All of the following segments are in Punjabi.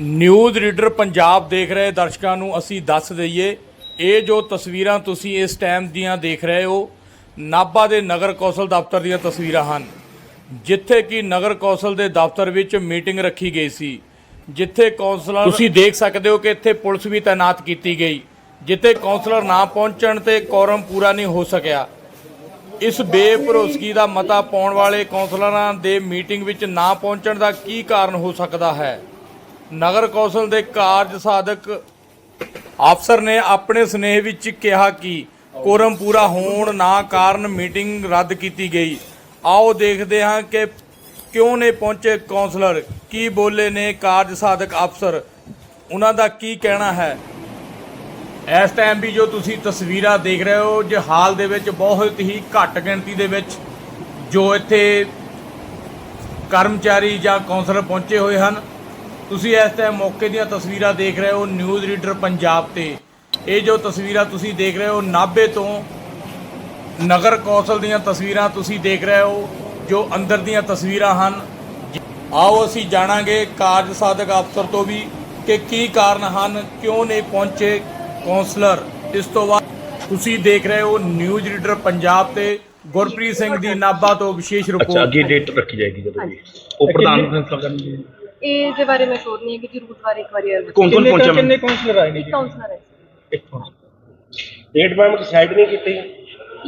ਨਿਊਜ਼ ਰੀਡਰ ਪੰਜਾਬ ਦੇਖ ਰਹੇ ਦਰਸ਼ਕਾਂ ਨੂੰ ਅਸੀਂ ਦੱਸ ਦਈਏ, ਇਹ ਜੋ ਤਸਵੀਰਾਂ ਤੁਸੀਂ ਇਸ ਟਾਈਮ ਦੀਆਂ ਦੇਖ ਰਹੇ ਹੋ, ਨਾਭਾ ਦੇ ਨਗਰ ਕੌਂਸਲ ਦਫ਼ਤਰ ਦੀਆਂ ਤਸਵੀਰਾਂ ਹਨ। ਜਿੱਥੇ ਕਿ ਨਗਰ ਕੌਂਸਲ ਦੇ ਦਫ਼ਤਰ ਵਿੱਚ ਮੀਟਿੰਗ ਰੱਖੀ ਗਈ ਸੀ, ਜਿੱਥੇ ਕੌਂਸਲਰ ਤੁਸੀਂ ਦੇਖ ਸਕਦੇ ਹੋ ਕਿ ਇੱਥੇ ਪੁਲਿਸ ਵੀ ਤਾਇਨਾਤ ਕੀਤੀ ਗਈ। ਜਿੱਥੇ ਕੌਂਸਲਰ ਨਾ ਪਹੁੰਚਣ ਤੇ ਕੋਰਮ ਪੂਰਾ ਨਹੀਂ ਹੋ ਸਕਿਆ। ਇਸ ਬੇਭਰੋਸਗੀ ਦਾ ਮਤਾ ਪਾਉਣ ਵਾਲੇ ਕੌਂਸਲਰਾਂ ਦੇ ਮੀਟਿੰਗ ਵਿੱਚ ਨਾ ਪਹੁੰਚਣ ਦਾ ਕੀ ਕਾਰਨ ਹੋ ਸਕਦਾ ਹੈ? ਨਗਰ ਕੌਂਸਲ ਦੇ ਕਾਰਜ ਸਾਧਕ ਅਫਸਰ ਨੇ ਆਪਣੇ ਸੁਨੇਹੇ ਵਿੱਚ ਕਿਹਾ ਕਿ ਕੋਰਮ ਪੂਰਾ ਹੋਣ ਨਾ ਕਾਰਨ ਮੀਟਿੰਗ ਰੱਦ ਕੀਤੀ ਗਈ। ਆਓ ਦੇਖਦੇ ਹਾਂ ਕਿ ਕਿਉਂ ਨੇ ਪਹੁੰਚੇ ਕੌਂਸਲਰ। ਕੀ ਬੋਲੇ ਨੇ ਕਾਰਜ ਸਾਧਕ ਅਫਸਰ ਉਹਨਾਂ ਦਾ ਕੀ ਕਹਿਣਾ ਹੈ? ਇਸ ਟਾਈਮ ਵੀ ਜੋ ਤੁਸੀਂ ਤਸਵੀਰਾਂ ਦੇਖ ਰਹੇ ਹੋ, ਜੇ ਹਾਲ ਦੇ ਵਿੱਚ ਬਹੁਤ ਹੀ ਘੱਟ ਗਿਣਤੀ ਦੇ ਵਿੱਚ ਜੋ ਇੱਥੇ ਕਰਮਚਾਰੀ ਜਾਂ ਕੌਂਸਲਰ ਪਹੁੰਚੇ ਹੋਏ ਹਨ ਤੁਸੀਂ ਇਸ ਟਾਈਮ ਮੌਕੇ ਦੀਆਂ ਤਸਵੀਰਾਂ ਦੇਖ ਰਹੇ ਹੋ ਨਿਊਜ਼ ਰੀਡਰ ਪੰਜਾਬ ਤੇ। ਇਹ ਜੋ ਤਸਵੀਰਾਂ ਤੁਸੀਂ ਦੇਖ ਰਹੇ ਹੋ ਨਾਭੇ ਤੋਂ ਨਗਰ ਕੌਂਸਲ ਦੀਆਂ ਤਸਵੀਰਾਂ ਤੁਸੀਂ ਦੇਖ ਰਹੇ ਹੋ ਜੋ ਅੰਦਰ ਦੀਆਂ ਤਸਵੀਰਾਂ ਹਨ। ਆਓ ਅਸੀਂ ਜਾਣਾਂਗੇ ਕਾਰਜ ਸਾਧਕ ਅਫਸਰ ਤੋਂ ਵੀ ਕਿ ਕੀ ਕਾਰਨ ਹਨ ਕਿਉਂ ਨਹੀਂ ਪਹੁੰਚੇ ਕੌਂਸਲਰ। ਇਸ ਤੋਂ ਬਾਅਦ ਤੁਸੀਂ ਦੇਖ ਰਹੇ ਹੋ ਨਿਊਜ਼ ਰੀਡਰ ਪੰਜਾਬ ਤੇ ਗੁਰਪ੍ਰੀਤ ਸਿੰਘ ਦੀ ਨਾਭਾ ਤੋਂ ਵਿਸ਼ੇਸ਼ ਅੱਛਾ ਰਿਪੋਰਟ ਅੱਗੇ ਡੇਟ ਰੱਖੀ ਜਾਏਗੀ ਜਦੋਂ ਵੀ। ਉਹ ਪ੍ਰਧਾਨ ਇਹ ਦੇ ਬਾਰੇ ਮੈਂ ਸ਼ੋਰ ਨਹੀਂ ਹੈ ਕਿ ਜ਼ਰੂਰ ਬਾਰੇ ਇੱਕ ਵਾਰੀ ਕੌਣ ਕੌਣ ਪਹੁੰਚਾ ਕਿੰਨੇ ਕਾਉਂਸਲਰ ਆਏ ਨੇ ਜੀ? ਕਾਉਂਸਲਰ ਹੈ ਡੇਟ ਮੈਮ ਡਿਸਾਈਡ ਨਹੀਂ ਕੀਤੀ।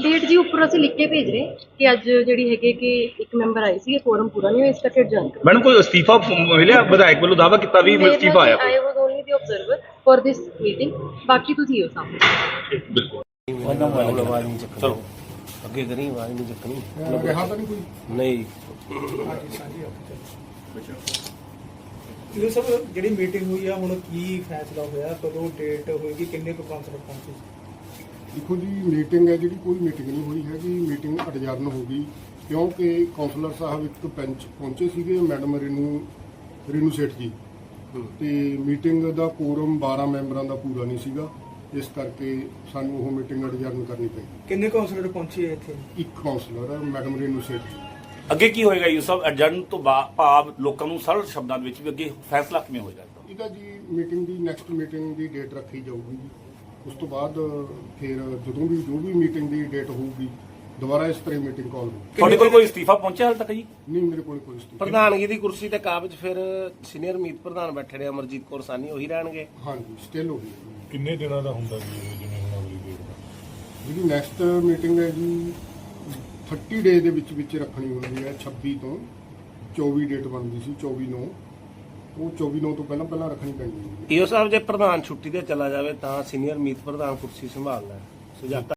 ਡੇਟ ਜੀ ਉੱਪਰ ਅਸੀਂ ਲਿਖ ਕੇ ਭੇਜ ਰਹੇ ਕਿ ਅੱਜ ਜਿਹੜੀ ਹੈਗੇ ਕਿ ਇੱਕ ਮੈਂਬਰ ਆਏ ਸੀ ਫੋਰਮ ਪੂਰਾ ਨਹੀਂ ਹੋਇਆ ਇਸ ਕਰਕੇ ਜਨ ਮੈਡਮ ਕੋਈ ਅਸਤੀਫਾ ਮਿਲਿਆ? ਵਿਧਾਇਕ ਵੱਲੋਂ ਦਾਵਾ ਕੀਤਾ ਵੀ ਅਸਤੀਫਾ ਆਇਆ I was only the observer for this meeting ਬਾਕੀ ਤੁਸੀਂ ਹੋ ਸਾਹਮਣੇ। ਬਿਲਕੁਲ। ਚਲੋ ਅੱਗੇ ਕਰੀ ਆਵਾਜ਼ ਨਹੀਂ ਚੱਕਣੀ। ਰਿਹਾ ਤਾਂ ਨਹੀਂ ਕੋਈ। ਨਹੀਂ। ਇਹ ਸਭ ਜਿਹੜੀ ਮੀਟਿੰਗ ਹੋਈ ਆ ਹੁਣ ਕੀ ਫੈਸਲਾ ਹੋਇਆ? ਕਦੋਂ ਡੇਟ ਹੋਏਗੀ? ਕਿੰਨੇ ਕੁ ਕਾਉਂਸਲਰ ਪਹੁੰਚੇ ਦੇਖੋ ਜੀ ਮੀਟਿੰਗ ਹੈ ਜਿਹੜੀ ਕੋਈ ਮੀਟਿੰਗ ਨਹੀਂ ਹੋਈ ਹੈਗੀ। ਮੀਟਿੰਗ ਅਡਜਰਨ ਹੋ ਗਈ ਕਿਉਂਕਿ ਕਾਉਂਸਲਰ ਸਾਹਿਬ ਇੱਕ ਪੈਂਚ ਪਹੁੰਚੇ ਸੀਗੇ ਮੈਡਮ ਰੇਨੂ ਰੇਨੂ ਸੇਠ ਜੀ। ਤੇ ਮੀਟਿੰਗ ਦਾ ਕੋਰਮ 12 ਮੈਂਬਰਾਂ ਦਾ ਪੂਰਾ ਨਹੀਂ ਸੀਗਾ। ਇਸ ਕਰਕੇ ਸਾਨੂੰ ਉਹ ਮੀਟਿੰਗ ਅਡਜਰਨ ਕਰਨੀ ਪਈ। ਕਿੰਨੇ ਕਾਉਂਸਲਰ ਪਹੁੰਚੇ ਆ ਇੱਥੇ? ਇੱਕ ਕਾਉਂਸਲਰ ਹੈ ਮੈਡਮ ਰੇਨੂ ਸੇਠ ਜੀ। ਅੱਗੇ ਕੀ ਹੋਏਗਾ ਯੂਸਫ ਅਡਜਰਨ ਤੋਂ ਬਾ- ਭਾਵ ਲੋਕਾਂ ਨੂੰ ਸਰਲ ਸ਼ਬਦਾਂ ਦੇ ਵਿੱਚ ਵੀ ਅੱਗੇ ਫੈਸਲਾ ਕਿਵੇਂ ਹੋਏਗਾ? ਇਹਦਾ ਜੀ ਮੀਟਿੰਗ ਦੀ ਨੈਕਸਟ ਮੀਟਿੰਗ ਦੀ ਡੇਟ ਰੱਖੀ ਜਾਊਗੀ ਜੀ। ਉਸ ਤੋਂ ਬਾਅਦ ਫਿਰ ਜਦੋਂ ਵੀ ਜੋ ਵੀ ਮੀਟਿੰਗ ਦੀ ਡੇਟ ਹੋਊਗੀ ਦੁਬਾਰਾ ਇਸ ਤਰ੍ਹਾਂ ਮੀਟਿੰਗ ਕਾਲ ਹੋਊਗੀ। ਤੁਹਾਡੇ ਕੋਲ ਕੋਈ ਅਸਤੀਫਾ ਪਹੁੰਚਿਆ ਹਾਲ ਤੱਕ ਜੀ? ਨਹੀਂ ਮੇਰੇ ਕੋਲ ਕੋਈ ਸਟੇਟ ਪ੍ਰਧਾਨਗੀ ਦੀ ਕੁਰਸੀ ਤੇ ਕਾਬਜ ਫਿਰ ਸੀਨੀਅਰ ਮੀਤ ਪ੍ਰਧਾਨ ਬੈਠੇ ਨੇ ਅਮਰਜੀਤ ਕੌਰ ਸਾਨੀ ਉਹੀ ਰਹਿਣਗੇ? ਹਾਂਜੀ ਸਟਿਲ ਹੋ ਗਈ ਕਿੰਨੇ ਦਿਨਾਂ ਦਾ ਹੁੰਦਾ ਜੀ ਇਹ ਜਿਵੇਂ ਹੁਣ ਅਗਲੀ ਡੇਟ ਦਾ? ਜਿਹੜੀ ਨੈਕਸਟ ਮੀਟਿੰਗ ਹੈ ਜੀ 30 ਡੇ ਦੇ ਵਿੱਚ ਵਿੱਚ ਰੱਖਣੀ ਹੁੰਦੀ ਹੈ 26 ਤੋਂ 24 ਡੇਟ ਬਣਦੀ ਸੀ 24 ਨੂੰ। ਉਹ 24 ਨੂੰ ਤੋਂ ਪਹਿਲਾਂ ਪਹਿਲਾਂ ਰੱਖਣੀ ਪੈਂਦੀ ਹੈ। ਈਓ ਸਾਹਿਬ, ਜੇ ਪ੍ਰਧਾਨ ਛੁੱਟੀ ਤੇ ਚਲਾ ਜਾਵੇ ਤਾਂ ਸੀਨੀਅਰ ਮੀਤ ਪ੍ਰਧਾਨ ਕੁਰਸੀ ਸੰਭਾਲਣਾ ਹੈ।